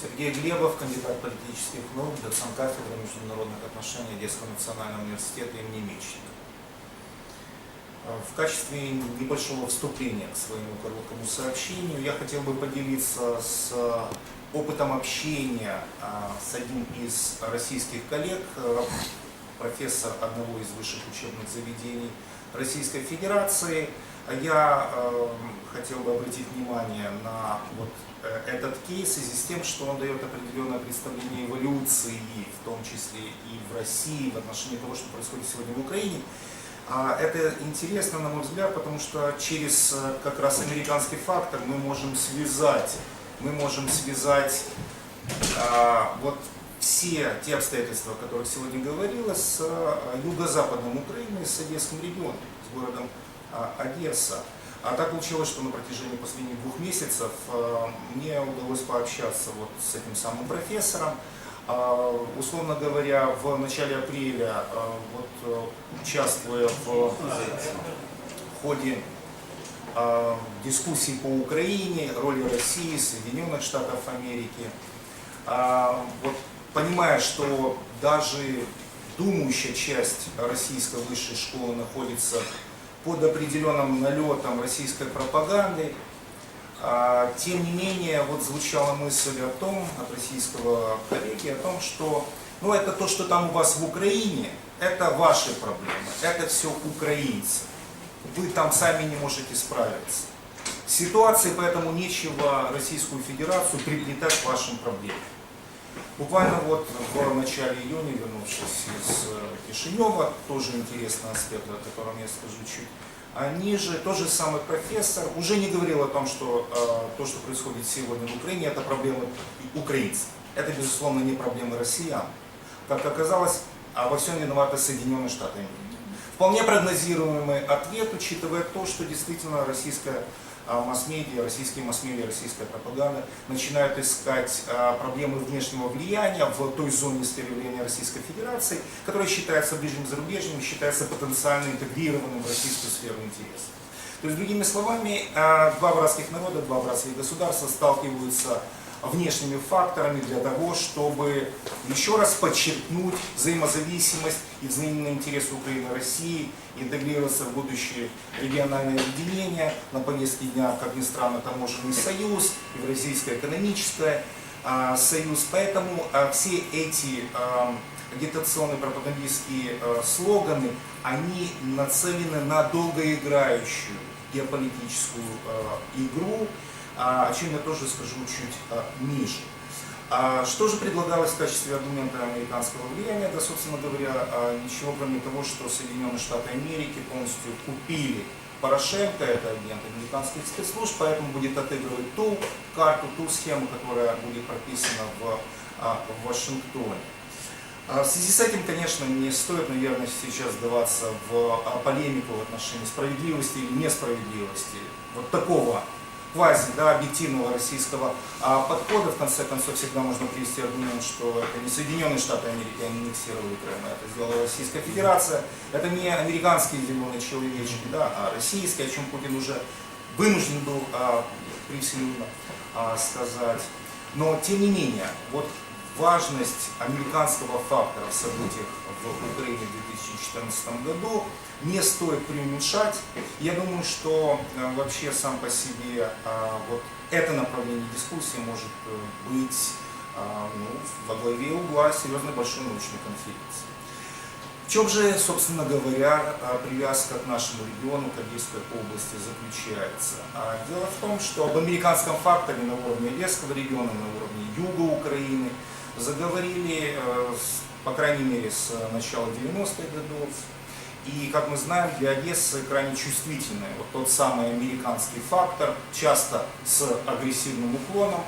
Сергей Глебов, кандидат политических наук, доцент кафедры международных отношений Одесского национального университета имени Мечника. В качестве небольшого вступления к своему короткому сообщению я хотел бы поделиться с опытом общения а, с одним из российских коллег, э, профессор одного из высших учебных заведений Российской Федерации. Я э, хотел бы обратить внимание на вот э, этот кейс в связи с тем, что он дает определенное представление эволюции, в том числе и в России, в отношении того, что происходит сегодня в Украине. А Это интересно, на мой взгляд, потому что через как раз американский фактор мы можем связать мы можем связать а, вот все те обстоятельства, о которых сегодня говорилось, с а, юго-западным Украиной, с Одесским регионом, с городом а, Одесса. А так получилось, что на протяжении последних двух месяцев а, мне удалось пообщаться вот с этим самым профессором. А, условно говоря, в начале апреля, а, вот, участвуя в ходе э, дискуссий по Украине, роли России, Соединенных Штатов Америки. Э, вот, понимая, что даже думающая часть российской высшей школы находится под определенным налетом российской пропаганды, а, тем не менее, вот звучала мысль о том, от российского коллеги, о том, что ну, это то, что там у вас в Украине, это ваши проблемы, это все украинцы вы там сами не можете справиться. Ситуации, поэтому нечего Российскую Федерацию приплетать к вашим проблемам. Буквально вот в начале июня, вернувшись из э, Кишинева, тоже интересный аспект, о котором я скажу чуть а ниже, тот же самый профессор уже не говорил о том, что э, то, что происходит сегодня в Украине, это проблемы украинцев. Это, безусловно, не проблемы россиян. Как оказалось, а во всем виноваты Соединенные Штаты Америки. Вполне прогнозируемый ответ, учитывая то, что действительно российская масс-медиа, российские масс-медиа, российская пропаганда начинают искать а, проблемы внешнего влияния в той зоне стереоления Российской Федерации, которая считается ближним зарубежным, считается потенциально интегрированным в российскую сферу интересов. То есть, другими словами, а, два братских народа, два братских государства сталкиваются внешними факторами для того, чтобы еще раз подчеркнуть взаимозависимость и взаимный интерес Украины и России, интегрироваться в будущее региональное объединение, на повестке дня, как ни странно, таможенный союз, Евразийское экономическое а, союз. Поэтому а, все эти а, агитационные пропагандистские а, слоганы, они нацелены на долгоиграющую геополитическую а, игру, о чем я тоже скажу чуть ниже. А что же предлагалось в качестве аргумента американского влияния? Да, собственно говоря, ничего кроме того, что Соединенные Штаты Америки полностью купили Порошенко, это агент американских спецслужб, поэтому будет отыгрывать ту карту, ту схему, которая будет прописана в, в Вашингтоне. В связи с этим, конечно, не стоит, наверное, сейчас сдаваться в полемику в отношении справедливости или несправедливости вот такого квази да, объективного российского а, подхода, в конце концов, всегда можно привести аргумент, что это не Соединенные Штаты Америки аннексировали Крым, а это сделала Российская Федерация. Это не американские зеленые человечки, да, а российские, о чем Путин уже вынужден был а, присильно а, сказать. Но, тем не менее, вот важность американского фактора в событиях в Украине в 2014 году не стоит преуменьшать. Я думаю, что э, вообще сам по себе а, вот это направление дискуссии может э, быть а, ну, во главе угла серьезной большой научной конференции. В чем же, собственно говоря, а, привязка к нашему региону, к Одесской области заключается? Дело в том, что об американском факторе на уровне Одесского региона, на уровне юга Украины заговорили, э, по крайней мере, с начала 90-х годов, и, как мы знаем, для Одессы крайне чувствительный вот тот самый американский фактор, часто с агрессивным уклоном,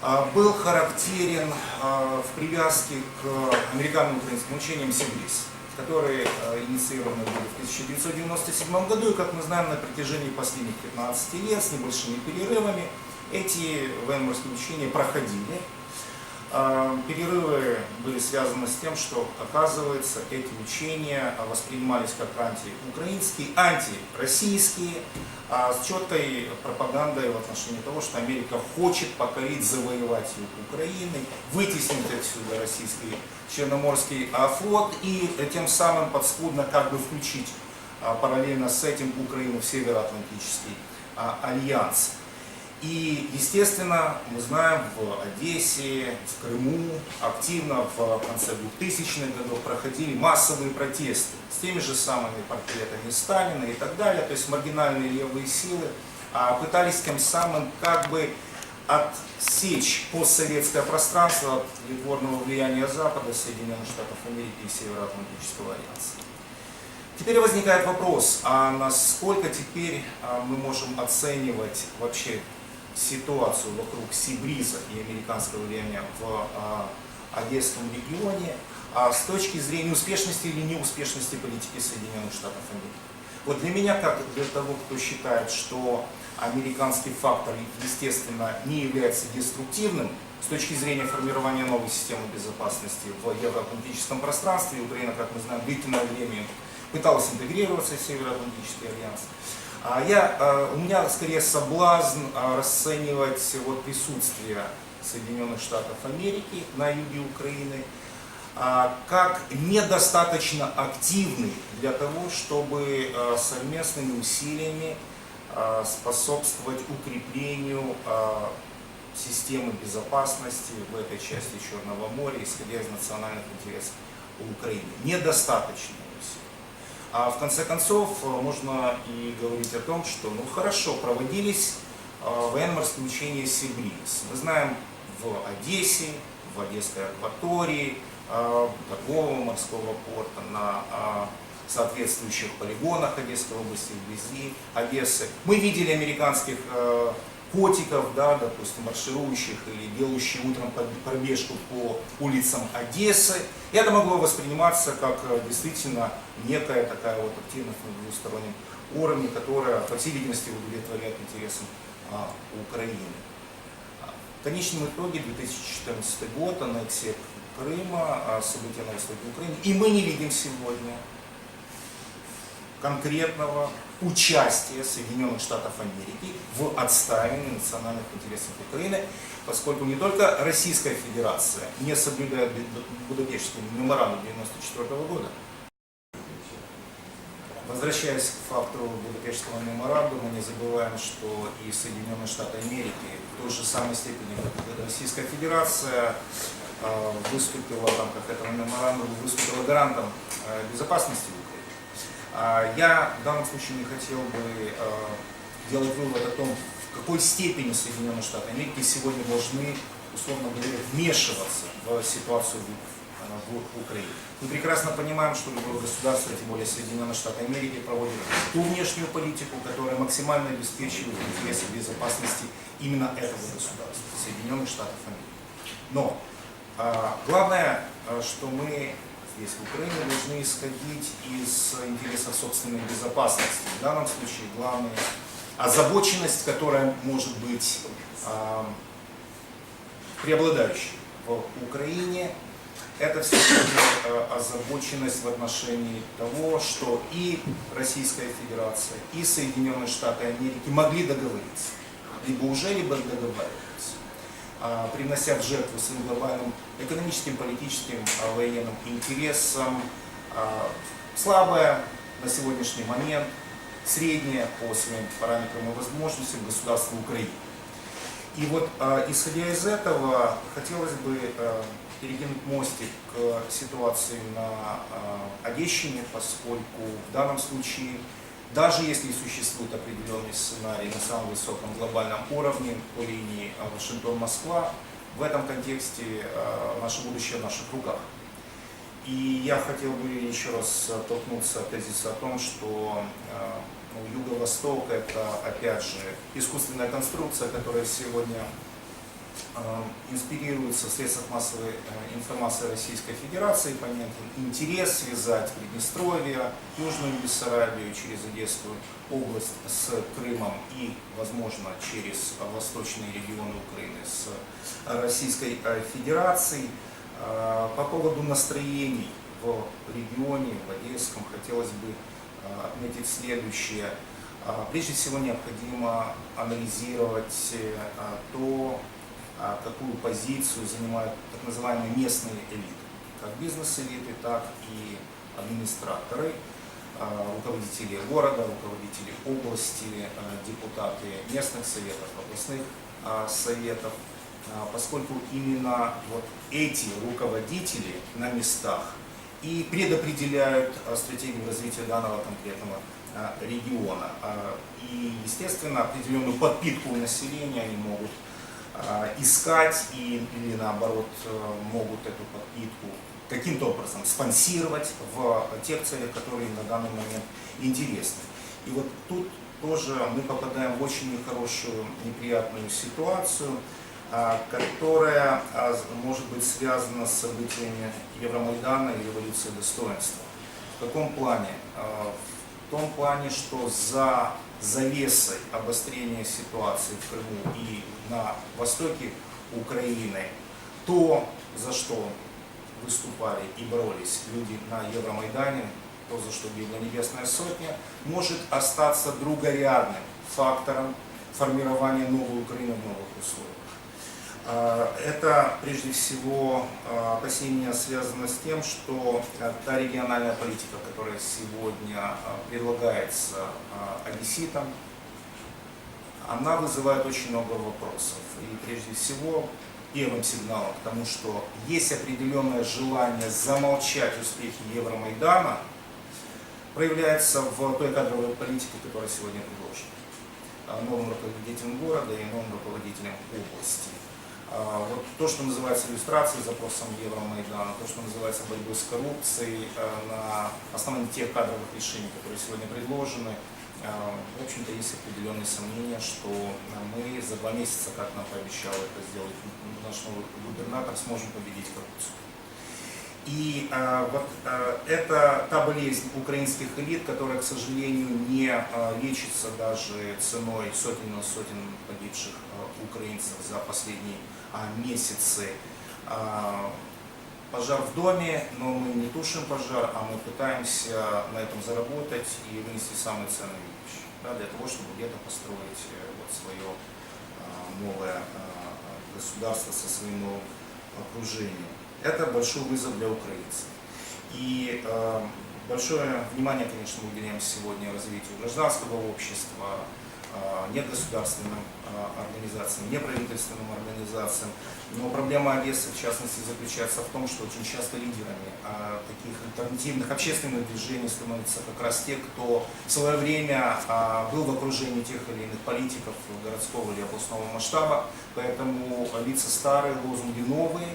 а, был характерен а, в привязке к американо-украинским учениям Сибирис, которые а, инициированы были в 1997 году, и, как мы знаем, на протяжении последних 15 лет с небольшими перерывами эти военно-морские учения проходили. А, Перерывы были связаны с тем, что, оказывается, эти учения а, воспринимались как антиукраинские, антироссийские, а с четкой пропагандой в отношении того, что Америка хочет покорить, завоевать юг Украины, вытеснить отсюда российский Черноморский флот и тем самым подспудно как бы включить параллельно с этим Украину в Североатлантический альянс. И, естественно, мы знаем, в Одессе, в Крыму активно в конце 2000-х годов проходили массовые протесты с теми же самыми портретами Сталина и так далее. То есть маргинальные левые силы а, пытались тем самым как бы отсечь постсоветское пространство от придворного влияния Запада, Соединенных Штатов Америки и Североатлантического альянса. Теперь возникает вопрос, а насколько теперь а, мы можем оценивать вообще ситуацию вокруг Сибриза и американского влияния в а, Одесском регионе а с точки зрения успешности или неуспешности политики Соединенных Штатов Америки. Вот для меня, как для того, кто считает, что американский фактор, естественно, не является деструктивным, с точки зрения формирования новой системы безопасности в евроатлантическом пространстве, Украина, как мы знаем, длительное время пыталась интегрироваться в Североатлантический альянс. А я, а, у меня скорее соблазн а, расценивать вот присутствие Соединенных Штатов Америки на юге Украины как недостаточно активный для того, чтобы совместными усилиями способствовать укреплению системы безопасности в этой части Черного моря, исходя из национальных интересов Украины. Недостаточно. А в конце концов э, можно и говорить о том, что ну хорошо, проводились э, военно-морские учения Сибрис. Мы знаем в Одессе, в Одесской акватории, э, торгового морского порта, на соответствующих полигонах Одесской области, вблизи Одессы. Мы видели американских котиков, да, допустим, марширующих или делающих утром пробежку по улицам Одессы. Это могло восприниматься как э, действительно некая такая вот активность на двустороннем уровне, которая, по всей видимости, удовлетворяет интересам а, Украины. В конечном итоге 2014 год, аннексия Крыма, а, события на востоке Украины. И мы не видим сегодня конкретного участия Соединенных Штатов Америки в отстаивании национальных интересов Украины, поскольку не только Российская Федерация не соблюдает Будапештский меморандум 1994 года, Возвращаясь к факту Будапештского меморандума, не забываем, что и Соединенные Штаты Америки в той же самой степени, как Российская Федерация, э, выступила в рамках этого меморандума, выступила гарантом э, безопасности а, я в данном случае не хотел бы а, делать вывод о том, в какой степени Соединенные Штаты Америки сегодня должны, условно говоря, вмешиваться в ситуацию в Украине. Мы прекрасно понимаем, что любое государство, тем более Соединенные Штаты Америки, проводит ту внешнюю политику, которая максимально обеспечивает интересы безопасности именно этого государства, Соединенных Штатов Америки. Но а, главное, что мы здесь, в Украине, должны исходить из интересов собственной безопасности. В данном случае главная озабоченность, которая может быть э, преобладающей в Украине, это все-таки озабоченность в отношении того, что и Российская Федерация, и Соединенные Штаты Америки могли договориться, либо уже, либо договаривались а, принося в жертву своим глобальным экономическим, политическим, а, военным интересам, а, слабое на сегодняшний момент, среднее по своим параметрам и возможностям государства Украины. И вот, исходя из этого, хотелось бы перекинуть мостик к ситуации на Одещине, поскольку в данном случае даже если существует определенный сценарий на самом высоком глобальном уровне по линии Вашингтон-Москва, в этом контексте э, наше будущее в наших руках. И я хотел бы еще раз толкнуться от тезиса о том, что э, ну, Юго-Восток это, опять же, искусственная конструкция, которая сегодня э, инспирируется в средствах массовой э, информации Российской Федерации, понятен интерес связать Приднестровье, Южную Бессарабию через Одесскую область с Крымом и, возможно, через восточные регионы Украины с Российской э, Федерацией. Э, По поводу настроений в регионе, в Одесском, хотелось бы э, отметить следующее. Прежде всего необходимо анализировать э, то, какую позицию занимают так называемые местные элиты, как бизнес-элиты, так и администраторы, а, руководители города, руководители области, а, депутаты местных советов, областных а, советов, А, поскольку именно вот эти руководители на местах и предопределяют а, стратегию развития данного конкретного а, региона. А, И, естественно, определенную подпитку населения они могут а, искать и, или наоборот э, могут эту подпитку каким-то образом спонсировать в тех целях, которые на данный момент интересны. И вот тут тоже мы попадаем в очень нехорошую, неприятную ситуацию, а, которая может быть связана с событиями Евромайдана и революции достоинства. В каком плане? В том плане, что за завесой обострения ситуации в Крыму и на востоке Украины то, за что выступали и боролись люди на Евромайдане, то, за что била Небесная Сотня, может остаться другорядным фактором формирования новой Украины в новых условиях. А, Это прежде всего а, опасение связано с тем, что а, та региональная политика, которая сегодня предлагается одесситам, она вызывает очень много вопросов. И прежде всего первым сигналом к тому, что есть определенное желание замолчать успехи Евромайдана, проявляется в той кадровой политике, которая сегодня предложена новым руководителем города и новым руководителем области. А, Вот то, что называется иллюстрацией запросом Евромайдана, то, что называется борьбой с коррупцией, а, на основании тех кадровых решений, которые сегодня предложены, а, в общем-то, есть определенные сомнения, что мы за два месяца, как нам пообещал это сделать наш новый губернатор, сможем победить коррупцию. И а, вот а, это та болезнь украинских элит, которая, к сожалению, не а, лечится даже ценой сотен и сотен погибших а, украинцев за последние месяцы. А, пожар в доме, но мы не тушим пожар, а мы пытаемся на этом заработать и вынести самые ценные вещи, да, для того, чтобы где-то построить э, вот свое а, новое а, государство со своим новым окружением. Это большой вызов для украинцев. И большое внимание, конечно, мы уделяем сегодня развитию гражданского общества, негосударственным э, организациям, неправительственным организациям. Но проблема Одессы, в частности, заключается в том, что очень часто лидерами э, таких альтернативных общественных движений становятся как раз те, кто в свое время был в окружении тех или иных политиков городского или областного масштаба. Поэтому лица старые, лозунги новые,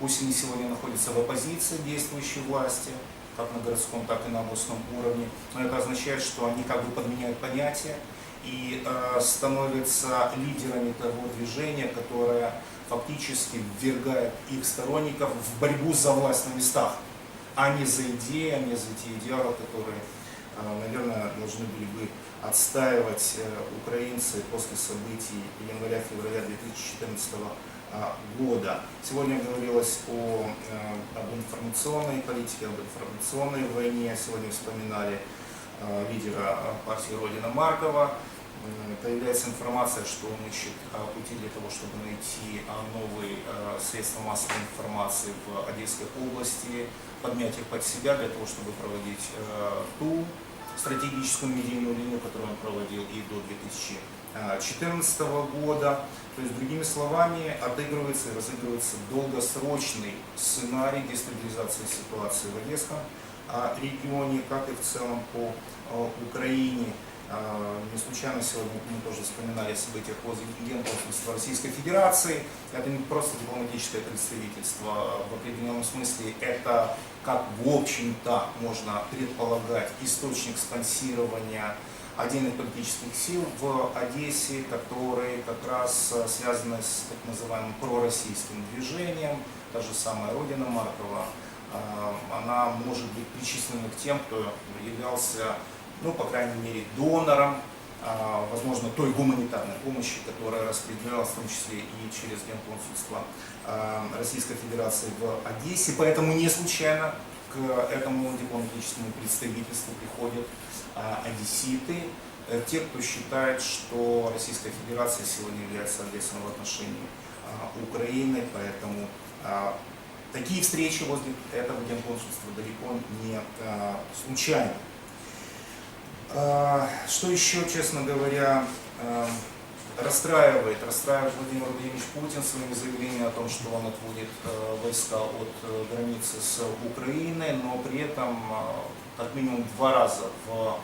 Пусть они сегодня находятся в оппозиции действующей власти, как на городском, так и на областном уровне, но это означает, что они как бы подменяют понятия и э, становятся лидерами того движения, которое фактически ввергает их сторонников в борьбу за власть на местах, а не за идеи, а не за те идеалы, которые, э, наверное, должны были бы отстаивать э, украинцы после событий января-февраля 2014 года а, года. Сегодня говорилось о, э, об информационной политике, об информационной войне. Сегодня вспоминали э, лидера партии Родина Маркова. М, Появляется информация, что он ищет а, пути для того, чтобы найти а, новые э, средства массовой информации в Одесской области, подмять их под себя для того, чтобы проводить э, ту стратегическую медийную линию, которую он проводил и до 2014 года. То есть, другими словами, отыгрывается и разыгрывается долгосрочный сценарий дестабилизации ситуации в Одесском а, регионе, как и в целом по а, Украине. А, Не случайно сегодня мы тоже вспоминали о событиях возле Генконсульства Российской Федерации. Это не просто дипломатическое представительство. В определенном смысле, это, как в общем-то можно предполагать, источник спонсирования отдельных политических сил в Одессе, которые как раз э, связаны с так называемым пророссийским движением, та же самая Родина Маркова, э, она может быть причислена к тем, кто являлся, ну, по крайней мере, донором, э, возможно, той гуманитарной помощи, которая распределялась в том числе и через Генконсульство Российской Федерации в Одессе. Поэтому не случайно к этому дипломатическому представительству приходят а, одесситы, э, те, кто считает, что Российская Федерация сегодня является агрессором в отношении а, Украины, поэтому а, такие встречи возле этого генконсульства далеко не случайны. Что еще, честно говоря, расстраивает, расстраивает Владимир Владимирович Путин своими заявлениями о том, что он отводит войска от э, границы с Украиной, но при этом как минимум два раза в,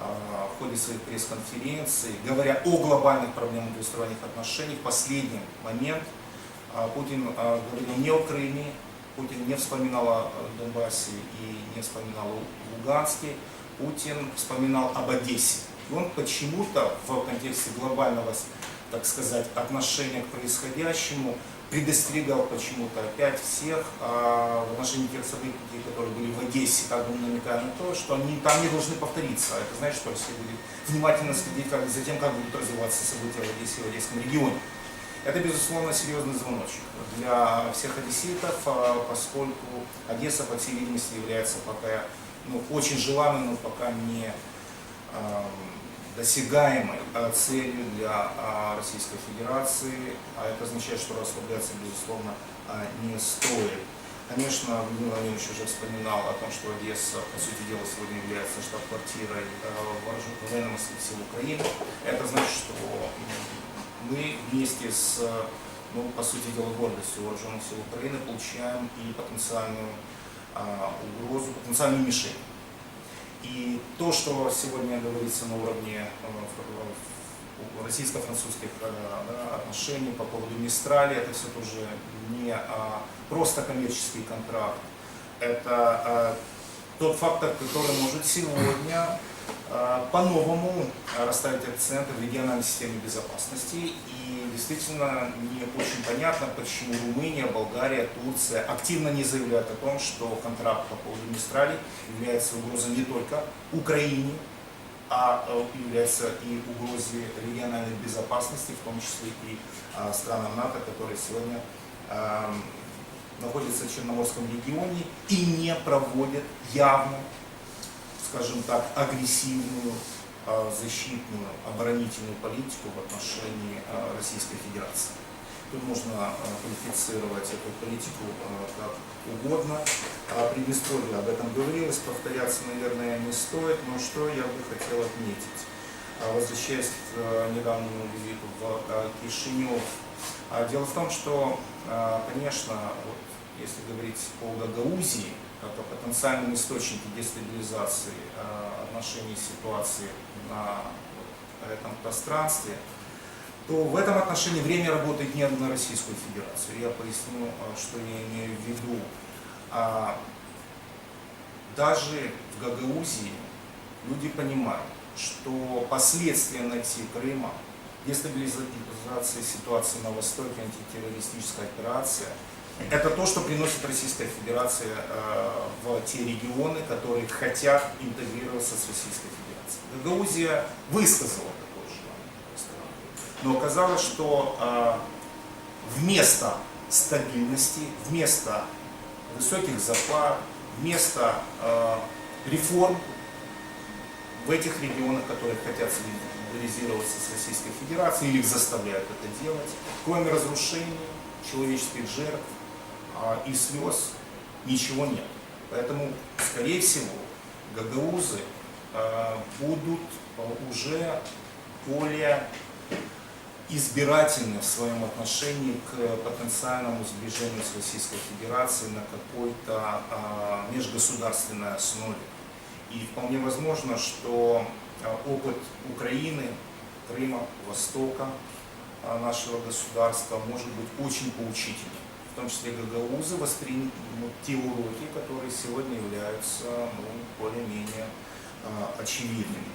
а, в ходе своих пресс-конференций, говоря о глобальных проблемах двусторонних отношений, в последний момент а, Путин а, говорил не о Крыме, Путин не вспоминал о Донбассе и не вспоминал о Луганске, Путин вспоминал об Одессе. И он почему-то в контексте глобального, так сказать, отношения к происходящему предостерегал почему-то опять всех а, в отношении тех событий, которые были в Одессе, как бы намекая на то, что они там не должны повториться. Это значит, что Россия будет внимательно следить как, за тем, как будут развиваться события в Одессе и в Одесском регионе. Это, безусловно, серьезный звоночек для всех одесситов, а, поскольку Одесса, по всей видимости, является пока ну, очень желанной, но пока не досягаемой а, целью для а, Российской Федерации, а это означает, что расслабляться, безусловно, а, не стоит. Конечно, Владимир Владимирович уже вспоминал о том, что Одесса, по сути дела, сегодня является штаб-квартирой военно-морских сил Украины. Это значит, что мы вместе с, ну, по сути дела, гордостью вооруженных сил Украины получаем и потенциальную угрозу, потенциальную мишень. И то, что сегодня говорится на уровне э, российско-французских э, отношений по поводу Мистрали, это все тоже не а, просто коммерческий контракт, это а, тот фактор, который может сегодня а, по-новому расставить акцент в региональной системе безопасности. Действительно не очень понятно, почему Румыния, Болгария, Турция активно не заявляют о том, что контракт по поводу Мистрали является угрозой не только Украине, а э, является и угрозой региональной безопасности, в том числе и а, странам НАТО, которые сегодня находятся в Черноморском регионе и не проводят явно скажем так, агрессивную а, защитную, оборонительную политику в отношении а, Российской Федерации. Тут можно а, квалифицировать эту политику как угодно. Приднестровье об этом говорилось, повторяться, наверное, не стоит, но что я бы хотел отметить. Возвращаясь к недавнему визиту в Кишинев, дело в том, что, конечно, вот, если говорить о Гагаузии, как о потенциальном источнике дестабилизации э, отношений ситуации на этом пространстве, то в этом отношении время работает не на Российскую Федерацию. Я поясню, э, что я имею в виду. А, даже в Гагаузии люди понимают, что последствия аннексии Крыма, дестабилизация ситуации на Востоке, антитеррористическая операция – это то, что приносит Российская Федерация э, в те регионы, которые хотят интегрироваться с Российской Федерацией. Гагаузия высказала такое желание. Но оказалось, что э, вместо стабильности, вместо высоких зарплат, вместо э, реформ в этих регионах, которые хотят солидаризироваться с Российской Федерацией или их заставляют это делать, кроме разрушений, человеческих жертв, а, и слез ничего нет. Поэтому, скорее всего, гагаузы а, будут уже более избирательны в своем отношении к потенциальному сближению с Российской Федерацией на какой-то а, межгосударственной основе. И вполне возможно, что опыт Украины, Крыма, Востока нашего государства может быть очень поучительным в том числе гагаузы, восприняли ну, те уроки, которые сегодня являются ну, более-менее э, очевидными.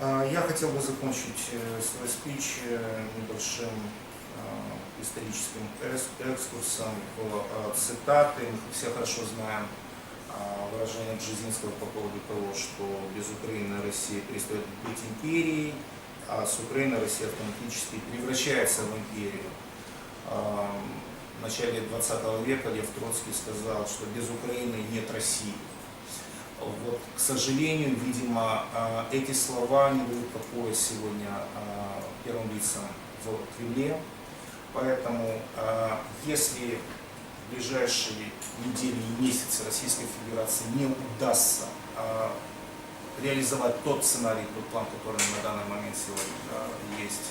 А, Я хотел бы закончить э, свой спич э, небольшим э, историческим экскурсом в цитаты. Мы все хорошо знаем а, выражение Бжезинского по поводу того, что без Украины Россия перестает быть империей, а с Украиной Россия автоматически превращается в империю. А, В начале 20 века Лев Троцкий сказал, что без Украины нет России. Вот, к сожалению, видимо, а, эти слова не дают покоя сегодня а, первым лицам в Кремле. Поэтому, а, если в ближайшие недели и месяцы Российской Федерации не удастся реализовать тот сценарий, тот план, который на данный момент сегодня есть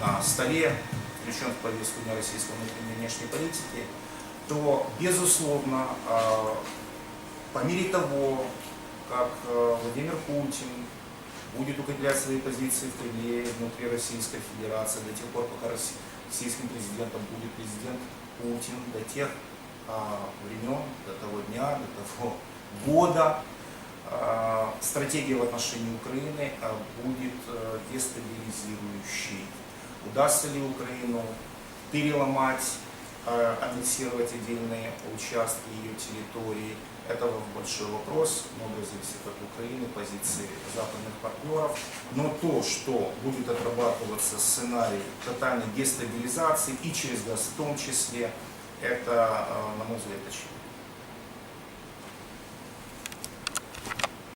на столе, включен в повестку дня российской внешней политики, то, безусловно, по мере того, как э, Владимир Путин будет укреплять свои позиции в Кремле, внутри Российской Федерации, до тех пор, пока росси- российским президентом будет президент Путин, до тех а, времен, до того дня, до того года, а, стратегия в отношении Украины а, будет э, дестабилизирующей. Удастся ли Украину переломать, э, аннексировать отдельные участки ее территории, это большой вопрос, многое зависит от Украины, позиции западных партнеров. Но то, что будет отрабатываться сценарий тотальной дестабилизации и через газ в том числе, это, э, на мой взгляд, очевидно.